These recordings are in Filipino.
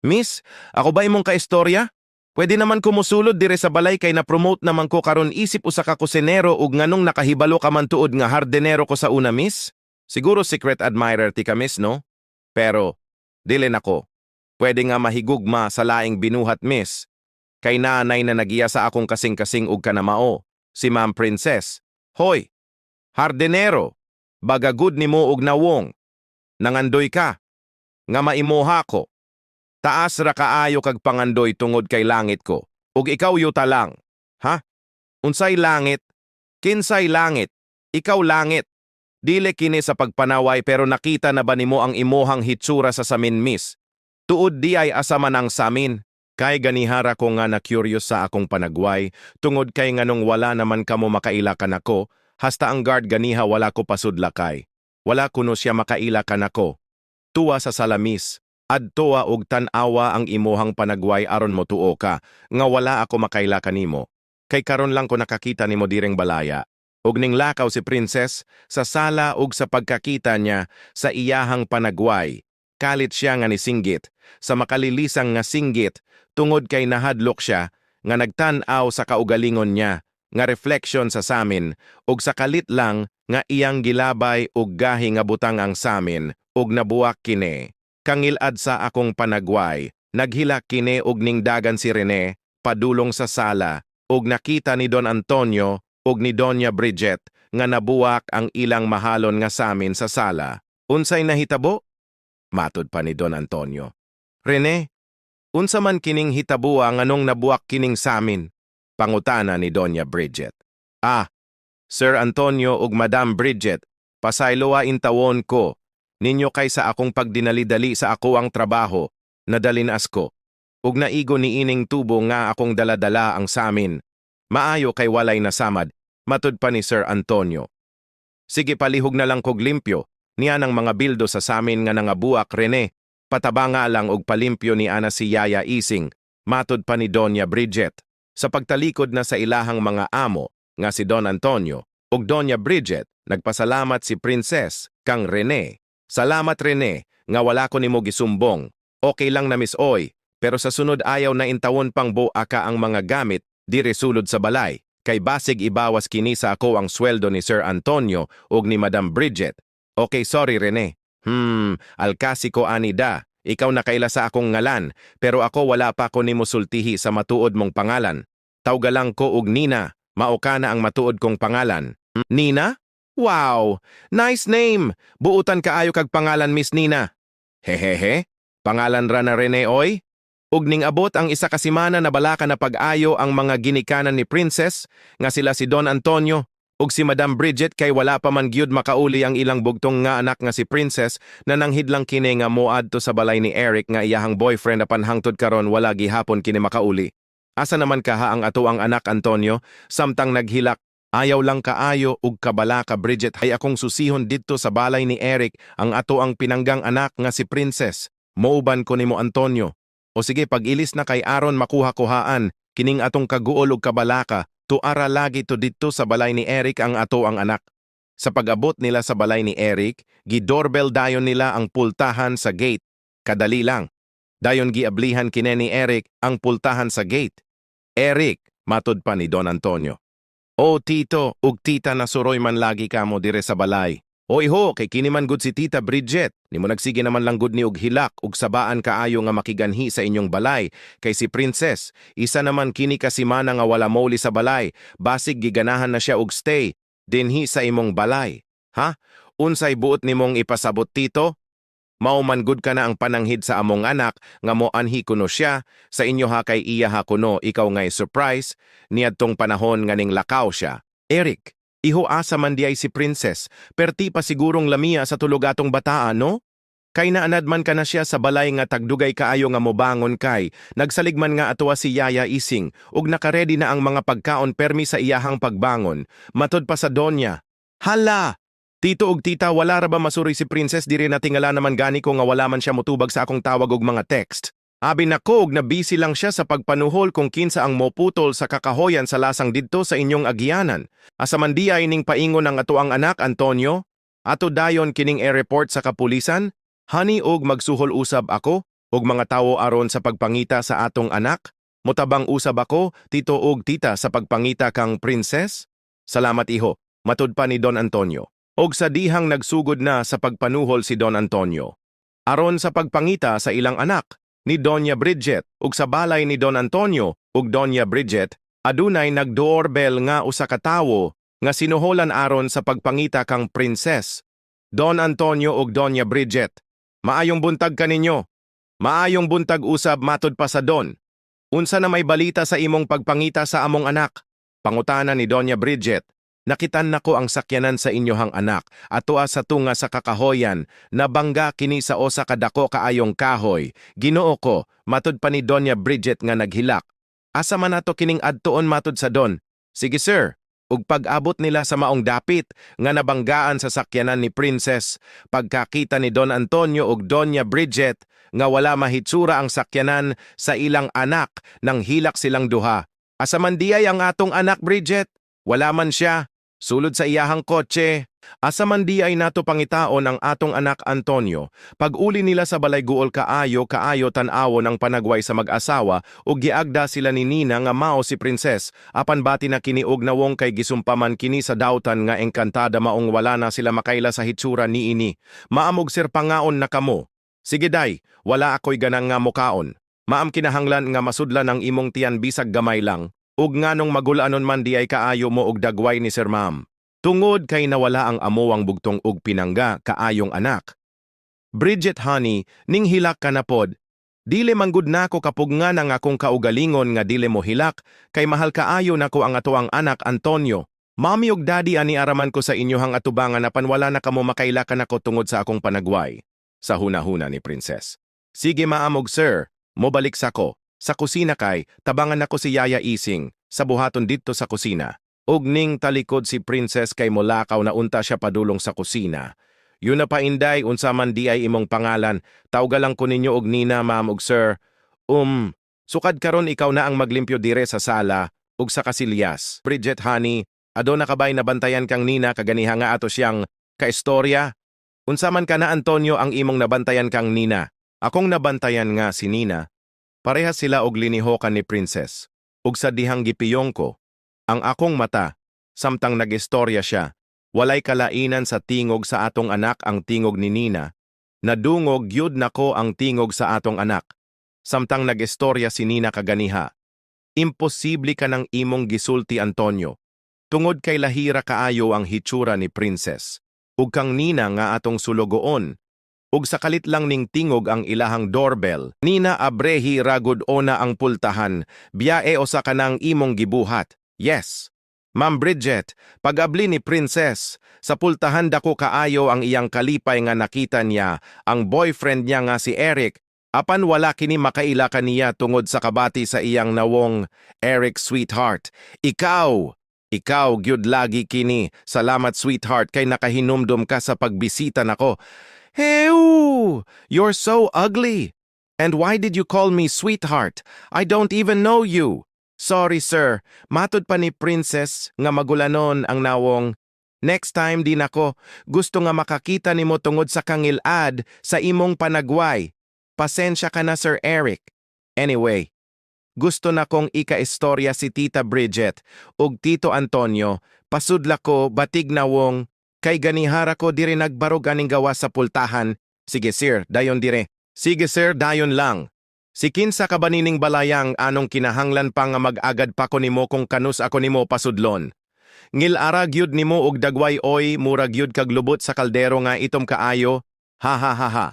Miss, ako ba imong kaistorya? Pwede naman kumusulod dire sa balay kay na-promote naman ko karon isip usa ka kusinero ug nganong nakahibalo ka man tuod nga hardenero ko sa una, miss? Siguro secret admirer ti ka, miss, no? Pero, dili nako. Pwede nga mahigugma sa laing binuhat, miss. Kay nanay na nagiya sa akong kasing-kasing ug kanamao, si Ma'am Princess. Hoy, hardenero, bagagud nimo og nawong. Nangandoy ka, nga maimuha ko. Taas ra kaayo kag pangandoy tungod kay langit ko. Ug ikaw yuta lang. Ha? Unsay langit? Kinsay langit? Ikaw langit. Dili kini sa pagpanaway pero nakita na ba nimo ang imuhang hitsura sa samin miss? Tuod di ay asa man ang samin. Kay ganihara ko nga na curious sa akong panagway, tungod kay nganong wala naman kamo makailakan ako, hasta ang guard ganiha wala ko pasudlakay. Wala kuno siya makailakan ako. Tuwa sa salamis, adtoa og tan-awa ang imuhang panagway aron mo tuo ka, nga wala ako makaila kanimo. Kay karon lang ko nakakita nimo direng balaya. Ug ning lakaw si Princess sa sala ug sa pagkakita niya sa iyahang panagway. Kalit siya nga ni singgit, sa makalilisang nga singgit, tungod kay nahadlok siya, nga nagtan-aw sa kaugalingon niya, nga reflection sa samin, ug sa kalit lang nga iyang gilabay ug gahi nga butang ang samin, ug nabuwak kini kangilad sa akong panagway, naghilak kini og ning dagan si Rene, padulong sa sala, ug nakita ni Don Antonio ug ni Doña Bridget nga nabuwak ang ilang mahalon nga samin sa sala. Unsay nahitabo? Matod pa ni Don Antonio. Rene, unsa man kining hitabua nganong nabuwak kining samin? Pangutana ni Doña Bridget. Ah, Sir Antonio ug Madam Bridget, pasayloa intawon ko, ninyo kay sa akong pagdinali-dali sa ako ang trabaho, nadalinas ko. Ug naigo ni ining tubo nga akong daladala ang samin. Maayo kay walay nasamad, matud pa ni Sir Antonio. Sige palihog na lang kog limpyo, niya ng mga bildo sa samin nga nangabuak Rene, pataba nga lang og palimpyo ni ana si Yaya Ising, matud pa ni Doña Bridget. Sa pagtalikod na sa ilahang mga amo, nga si Don Antonio, ug Doña Bridget, nagpasalamat si Princess, kang Rene, Salamat Rene, nga wala ko nimo gisumbong. Okay lang na Miss Oy, pero sa sunod ayaw na intawon pang buaka ka ang mga gamit di resulod sa balay. Kay basig ibawas kini sa ako ang sweldo ni Sir Antonio ug ni Madam Bridget. Okay, sorry Rene. Hmm, alkasiko ani da. Ikaw na kaila sa akong ngalan, pero ako wala pa ko nimo sultihi sa matuod mong pangalan. Tawgalang ko og Nina, mao ka na ang matuod kong pangalan. Hmm, Nina? Wow! Nice name! Buutan kaayo kag pangalan Miss Nina. Hehehe, pangalan ra na Rene Oy? Ug ning abot ang isa ka simana na balaka na pag-ayo ang mga ginikanan ni Princess nga sila si Don Antonio ug si Madam Bridget kay wala pa man gyud makauli ang ilang bugtong nga anak nga si Princess na nanghidlang kini nga moadto sa balay ni Eric nga iyahang boyfriend apan hangtod karon wala gihapon kini makauli. Asa naman kaha ang ato ang anak Antonio samtang naghilak Ayaw lang kaayo ug kabala ka Bridget hay akong susihon didto sa balay ni Eric ang ato ang pinanggang anak nga si Princess. Mauban ko nimo Antonio. O sige pag-ilis na kay Aaron makuha-kuhaan kining atong kaguol ug kabalaka tuara lagi to didto sa balay ni Eric ang ato ang anak. Sa pag-abot nila sa balay ni Eric, gi-doorbell dayon nila ang pultahan sa gate. Kadali lang. Dayon giablihan kine ni Eric ang pultahan sa gate. Eric, matod pa ni Don Antonio. O tito, ug tita na suroy man lagi ka mo dire sa balay. Oy ho, kay kini man gud si tita Bridget. Ni mo nagsige naman lang gud ni og hilak ug sabaan kaayo nga makiganhi sa inyong balay. Kay si Princess, isa naman kini kasimana nga wala moli sa balay. Basig giganahan na siya og stay dinhi sa imong balay. Ha? Unsay buot nimong ipasabot tito? Mauman gud ka na ang pananghid sa among anak nga mo anhi kuno siya sa inyo ha kay iya ha kuno ikaw ngay surprise niadtong panahon nga ning lakaw siya. Eric, iho asa man diay si Princess, perti pa sigurong lamia sa tulugatong bataan no? Kay naanad man ka na siya sa balay nga tagdugay kaayo nga mobangon kay, nagsaligman nga atuwa si Yaya Ising, ug nakaredy na ang mga pagkaon permi sa iyahang pagbangon, matod pa sa Donya. Hala! Tito ug tita, wala ra ba masuri si Princess diri na tingala naman gani ko nga wala man siya mutubag sa akong tawag og mga text. Abi na ko og na busy lang siya sa pagpanuhol kung kinsa ang moputol sa kakahoyan sa lasang didto sa inyong agianan. Asa man di ay ning paingon ang ato ang anak Antonio, ato dayon kining e-report sa kapulisan, hani og magsuhol usab ako, ug mga tawo aron sa pagpangita sa atong anak? Mutabang usab ako, tito ug tita sa pagpangita kang princess? Salamat iho, matud pa ni Don Antonio. Og sa dihang nagsugod na sa pagpanuhol si Don Antonio. Aron sa pagpangita sa ilang anak, ni Doña Bridget ug sa balay ni Don Antonio ug Doña Bridget, adunay nag-doorbell nga usa ka tawo nga sinuholan aron sa pagpangita kang princess. Don Antonio ug Doña Bridget, maayong buntag kaninyo. Maayong buntag usab matod pa sa Don. Unsa na may balita sa imong pagpangita sa among anak? Pangutana ni Doña Bridget, Nakitan nako ang sakyanan sa inyohang anak, atua sa tunga sa kakahoyan, nabangga kini sa osa kadako kaayong kahoy. Ginoo ko, matud pa ni Doña Bridget nga naghilak. Asa man nato kining adtuon matud sa Don? Sige sir, ug pag-abot nila sa maong dapit nga nabanggaan sa sakyanan ni Princess, pagkakita ni Don Antonio ug Doña Bridget nga wala mahitsura ang sakyanan sa ilang anak nang hilak silang duha. Asa man diyay ang atong anak Bridget? Wala man siya. Sulod sa iyahang kotse, asa man di ay nato pangitaon ang atong anak Antonio. Pag-uli nila sa balay guol kaayo kaayo tan-awo ng panagway sa mag-asawa ug giagda sila ni Nina nga mao si Princess apan bati na kiniog na wong kay gisumpaman kini sa dautan nga engkantada maong wala na sila makaila sa hitsura ni ini. Maamog sir pangaon na kamo. Sige day, wala ako'y ganang nga mukaon. Maam kinahanglan nga masudlan ang imong tiyan bisag gamay lang. Ug nganong magulanon man di ay kaayo mo og dagway ni Sir Ma'am. Tungod kay nawala ang amuwang bugtong ug pinangga kaayong anak. Bridget Honey, ning hilak ka na pod, dili manggud nako kapug nga nang akong kaugalingon nga dili mo hilak, kay mahal kaayo nako ang atuang anak Antonio. Mami ug daddy ani araman ko sa inyohang atubangan apan wala na kamo makailakan ako tungod sa akong panagway. Sa huna-huna ni Princess. Sige maamog sir, mobalik sa ko. Sa kusina kay, tabangan ako si Yaya Ising, sa buhaton dito sa kusina. Ug ning talikod si Princess kay mulakaw na unta siya padulong sa kusina. Yun na pa inday, unsa man di ay imong pangalan, tawga lang ko ninyo og Nina, ma'am ug sir. Um, sukad karon ikaw na ang maglimpyo dire sa sala, ug sa kasilyas. Bridget Honey, ado na kabay na bantayan kang Nina kaganiha nga ato siyang kaistorya. Unsa man ka na Antonio ang imong nabantayan kang Nina. Akong nabantayan nga si Nina, Parehas sila og linihokan ni Princess. Ug sa dihang gipiyong ko, ang akong mata, samtang nagistorya siya, walay kalainan sa tingog sa atong anak ang tingog ni Nina, nadungog yud nako ang tingog sa atong anak. Samtang nagistorya si Nina kaganiha, imposible ka ng imong gisulti Antonio. Tungod kay lahira kaayo ang hitsura ni Princess. Ug kang Nina nga atong sulogoon, ug sa kalit lang ning tingog ang ilahang doorbell. Nina abrehi ragud ona ang pultahan, biyae o sa kanang imong gibuhat. Yes. Ma'am Bridget, pag-abli ni Princess, sa pultahan dako kaayo ang iyang kalipay nga nakita niya, ang boyfriend niya nga si Eric, apan wala kini makaila kaniya tungod sa kabati sa iyang nawong Eric Sweetheart. Ikaw, ikaw gyud lagi kini. Salamat sweetheart kay nakahinumdum ka sa pagbisita nako. Heu! You're so ugly! And why did you call me sweetheart? I don't even know you. Sorry, sir. Matod pa ni Princess nga magulanon ang nawong. Next time din ako, gusto nga makakita nimo tungod sa kangilad sa imong panagway. Pasensya ka na, Sir Eric. Anyway, gusto na kong ika-istorya si Tita Bridget ug Tito Antonio, pasudla ko batig nawong Kay ganihara ko dire nagbarog aning gawa sa pultahan. Sige sir, dayon dire. Sige sir, dayon lang. Si kinsa ka ba nining balayang anong kinahanglan pa nga mag-agad pa ko nimo kung kanus ako nimo pasudlon. Ngil arag yud nimo og dagway oy murag yud kag lubot sa kaldero nga itom kaayo. Ha ha ha ha.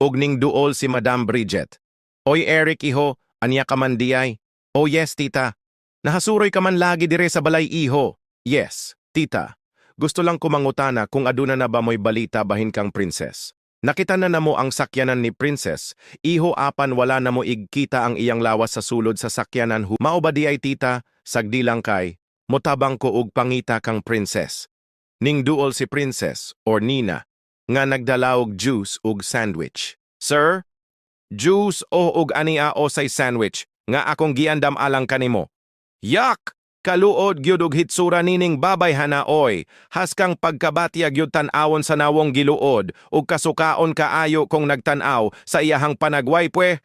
Og ning duol si Madam Bridget. Oy Eric iho, anya ka man diay? Oh yes tita. Nahasuroy ka man lagi dire sa balay iho. Yes, tita. Gusto lang kumangutana kung aduna na ba mo'y balita bahin kang princess. Nakita na na mo ang sakyanan ni princess, iho apan wala na mo igkita ang iyang lawas sa sulod sa sakyanan hu. Mao ba di ay tita, sagdi lang kay, motabang ko og pangita kang princess. Ning duol si princess, or Nina, nga nagdala og juice ug sandwich. Sir, juice o og ania o say sandwich, nga akong giandam alang kanimo. Yak! Kaluod gyud og hitsura nining babay hanaoy, haskang pagkabatyag gyud tan-awon sa nawong giluod, ug kasukaon kaayo kung nagtan-aw sa iyahang panagway pwe,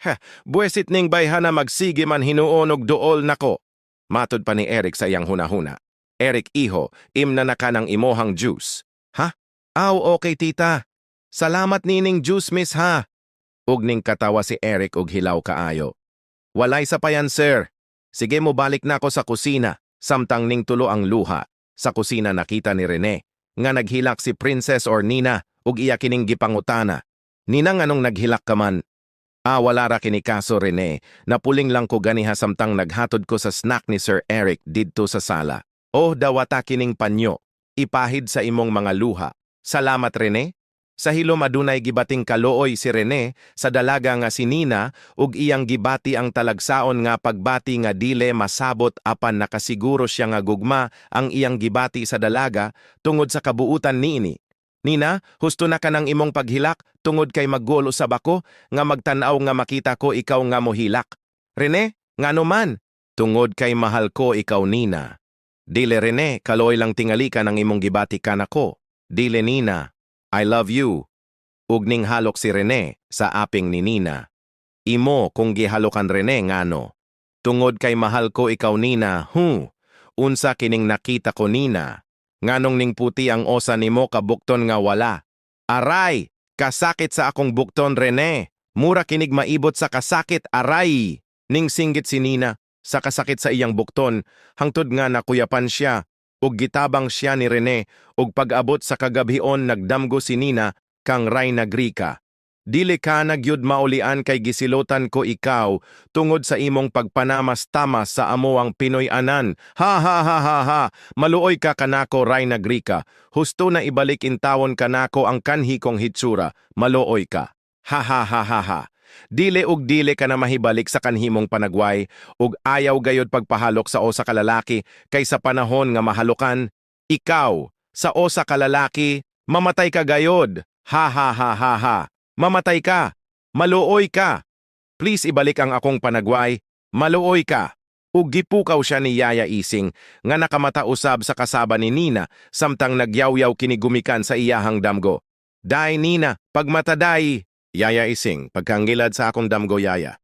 buwesit ning bayhana magsige man hinuon og duol nako. Matod pa ni Eric sa iyang hunahuna. Eric iho, imna na ka ng imohang juice. Ha? Aw, okay tita. Salamat nining juice miss ha. Ug ning katawa si Eric og hilaw kaayo. Walay sa payan sir. Sige mo balik na ako sa kusina, samtang ning tulo ang luha. Sa kusina nakita ni Rene, nga naghilak si Princess or Nina, ug iya kining gipangutana. Nina nganong naghilak ka man? Ah, wala ra kini kaso Rene, napuling lang ko ganiha samtang naghatod ko sa snack ni Sir Eric didto sa sala. Oh, dawata kining panyo, ipahid sa imong mga luha. Salamat Rene. Sa hilom adunay gibating kalooy si Rene sa dalaga nga si Nina ug iyang gibati ang talagsaon nga pagbati nga dile masabot apan nakasiguro siya nga gugma ang iyang gibati sa dalaga tungod sa kabuutan niini. Nina, husto na ka ng imong paghilak tungod kay maggolo sa bako nga magtanaw nga makita ko ikaw nga mohilak. Rene, ngano man? Tungod kay mahal ko ikaw Nina. Dile Rene, kaloy lang tingali ka ng imong gibati ka nako. Dile Nina, I love you. Ugning halok si Rene sa aping ni Nina. Imo kung gihalokan Rene ngano. Tungod kay mahal ko ikaw Nina, hu. Unsa kining nakita ko Nina. Nganong ning puti ang osa nimo kabukton nga wala. Aray, kasakit sa akong bukton Rene. Mura kinig maibot sa kasakit aray. Ning singgit si Nina sa kasakit sa iyang bukton, hangtod nga nakuyapan siya ug gitabang siya ni Rene ug pag-abot sa kagabhion nagdamgo si Nina kang ray nagrika. Dili ka nagyud maulian kay gisilotan ko ikaw tungod sa imong pagpanamas-tamas sa amo ang Pinoy anan. Ha ha ha ha ha. Maluoy ka kanako ray nagrika. Husto na ibalik intawon kanako ang kanhi kong hitsura. Maluoy ka. Ha ha ha ha ha. Dile ug dile ka na mahibalik sa kanhimong panagway ug ayaw gayod pagpahalok sa osa ka lalaki kay sa panahon nga mahalukan ikaw sa osa ka lalaki mamatay ka gayod. Ha ha ha ha ha. Mamatay ka. Maluoy ka. Please ibalik ang akong panagway. Maluoy ka. Ug gipukaw siya ni Yaya Ising nga nakamata usab sa kasaba ni Nina samtang nagyawyaw kini gumikan sa iyahang damgo. Dai Nina pagmataday Yaya Ising, pagkangilad sa akong damgo yaya.